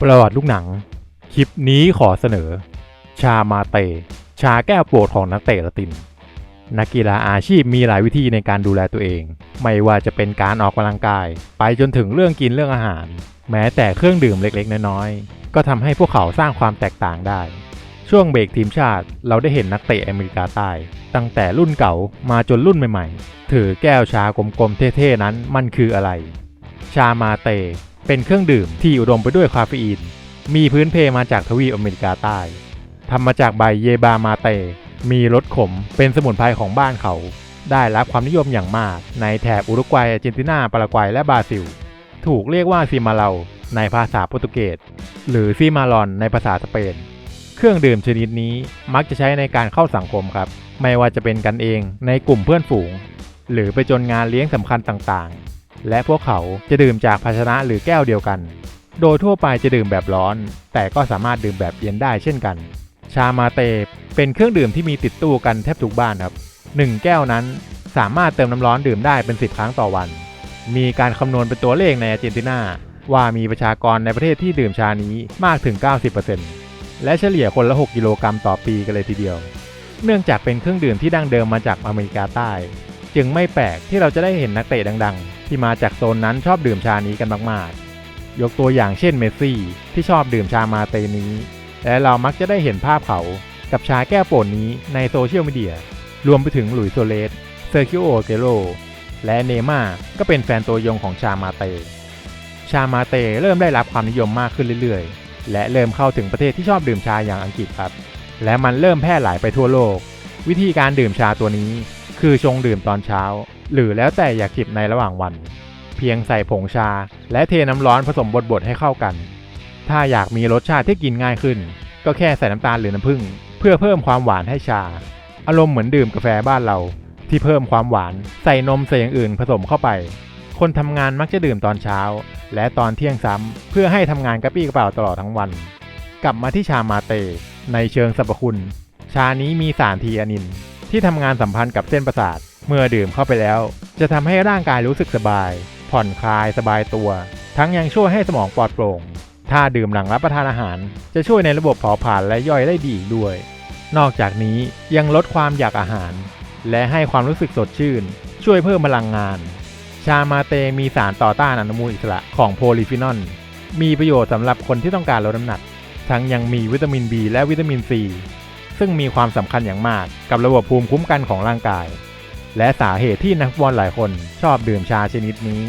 ประวัติลูกหนัง คลิปนี้ขอเสนอ ชามาเต ชาแก้วโปรดของนักเตะละติน นักกีฬาอาชีพมีหลายวิธีในการดูแลตัวเอง ไม่ว่าจะเป็นการออกกำลังกาย ไปจนถึงเรื่องกินเรื่องอาหาร แม้แต่เครื่องดื่มเล็กๆ น้อยๆ ก็ทำให้พวกเขาสร้างความแตกต่างได้ ช่วงเบรกทีมชาติเราได้เห็นนักเตะอเมริกาใต้ ตั้งแต่รุ่นเก่ามาจนรุ่นใหม่ๆ ถือแก้วชากลมๆเท่ๆนั้นมันคืออะไร ชามาเต เป็นเครื่องดื่มที่อุดมไปด้วยคาเฟอีน มีพื้นเพมาจากทวีปอเมริกาใต้ทำมาจากใบเยบามาเต มีรสขมเป็นสมุนไพรของบ้านเขา ได้รับความนิยมอย่างมาก ในแถบอุรุกวัยอาร์เจนตินา ปารากวัย และบราซิล ถูกเรียกว่าซิมาเลาในภาษาโปรตุเกส หรือซิมาลอนในภาษาสเปน เครื่องดื่มชนิดนี้มักจะใช้ในการเข้าสังคมครับ ไม่ว่าจะเป็นกันเองในกลุ่มเพื่อนฝูง หรือไปจนงานเลี้ยงสำคัญต่างๆ และพวกเขาจะดื่มจากภาชนะหรือแก้วเดียวกัน โดยทั่วไปจะดื่มแบบร้อน แต่ก็สามารถดื่มแบบเย็นได้เช่นกัน ชามาเตเป็นเครื่องดื่มที่มีติดตู้กันแทบทุกบ้านครับ 1 แก้วนั้นสามารถเติมน้ำร้อนดื่มได้เป็น 10 ครั้งต่อวัน มีการคำนวณเป็นตัวเลขในอาร์เจนตินาว่ามีประชากรในประเทศที่ดื่มชานี้มากถึง 90%และเฉลี่ยคนละ 6 กิโลกรัมต่อปีกันเลยทีเดียว เนื่องจากเป็นเครื่องดื่มที่ดั้งเดิมมาจากอเมริกาใต้ จึงไม่แปลกที่เราจะได้เห็นนักเตะดัง ๆ ที่มาจากโซนนั้นชอบดื่มชานี้กันมากๆ ยกตัวอย่างเช่นเมสซี่ที่ชอบดื่มชามาเตนี้ และเรามักจะได้เห็นภาพเขากับชาแก้วโปรดนี้ในโซเชียลมีเดีย รวมไปถึงหลุยส์โซเลส เซอร์คิโอเกโร และเนม่าก็เป็นแฟนตัวยงของชามาเต ชามาเตเริ่มได้รับความนิยมมากขึ้นเรื่อยๆ และเริ่มเข้าถึงประเทศที่ชอบดื่มชาอย่างอังกฤษครับ และมันเริ่มแพร่หลายไปทั่วโลก วิธีการดื่มชาตัวนี้ คือชงดื่มตอนเช้า หรือแล้วแต่อยากจิบในระหว่างวัน เพียงใส่ผงชา และเทน้ำร้อนผสมบดๆให้เข้ากัน ถ้าอยากมีรสชาติที่กินง่ายขึ้น ก็แค่ใส่น้ำตาลหรือน้ำผึ้งเพื่อเพิ่มความหวานให้ชา อารมณ์เหมือนดื่มกาแฟบ้านเรา ที่เพิ่มความหวาน ใส่นมใส่อย่างอื่นผสมเข้าไป คนทำงานมักจะดื่มตอนเช้า และตอนเที่ยงซ้ำเพื่อให้ทำงานกระปี้กระเป๋าตลอดทั้งวัน กลับมาที่ชามาเต ในเชิงสรรพคุณ ชานี้มีสารทีอานิน ที่ทำงานสัมพันธ์กับเส้นประสาท เมื่อดื่มเข้าไปแล้ว จะทำให้ร่างกายรู้สึกสบาย ผ่อนคลายสบายตัว ทั้งยังช่วยให้สมองปลอดโปร่ง ถ้าดื่มหลังรับประทานอาหาร จะช่วยในระบบเผาผลาญและย่อยได้ดีด้วย นอกจากนี้ยังลดความอยากอาหาร และให้ความรู้สึกสดชื่น ช่วยเพิ่มพลังงาน ชามาเตมีสารต่อต้านอนุมูลอิสระของโพลีฟีนอลมีประโยชน์สำหรับคนที่ต้องการลดน้ำหนัก ทั้งยังมีวิตามิน B และวิตามิน C ซึ่งมีความสำคัญอย่างมากกับระบบภูมิคุ้มกันของร่างกาย และสาเหตุที่นักฟุตบอลหลายคนชอบดื่มชาชนิดนี้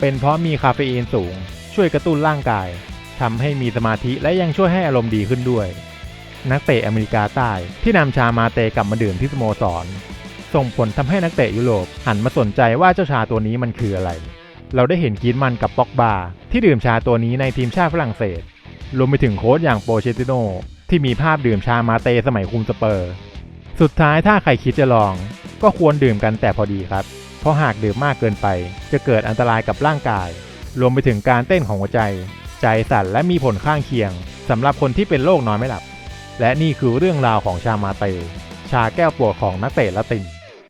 เป็นเพราะมีคาเฟอีนสูง ช่วยกระตุ้นร่างกายทำให้มีสมาธิและยังช่วยให้อารมณ์ดีขึ้นด้วย นักเตะอเมริกาใต้ที่นำชามาเตกลับมาดื่มที่สโมสร ส่งผลทำให้นักเตะยุโรปหันมาสนใจว่าเจ้าชาตัวนี้มันคืออะไร เราได้เห็นกีนมันกับป็อกบาที่ดื่มชาตัวนี้ในทีมชาติฝรั่งเศส รวมไปถึงโค้ชอย่างโปเชติโนที่มีภาพดื่มชามาเตสมัยคุมสเปอร์ สุดท้ายถ้าใครคิดจะลอง ก็ควรดื่มกันแต่พอดีครับ เพราะหากดื่มมากเกินไป จะเกิดอันตรายกับร่างกาย รวมไปถึงการเต้นของหัวใจ ใจสั่นและมีผลข้างเคียงสำหรับคนที่เป็นโรคนอนไม่หลับ และนี่คือเรื่องราวของชามาเต ชาแก้วปวดของนักเตะละติน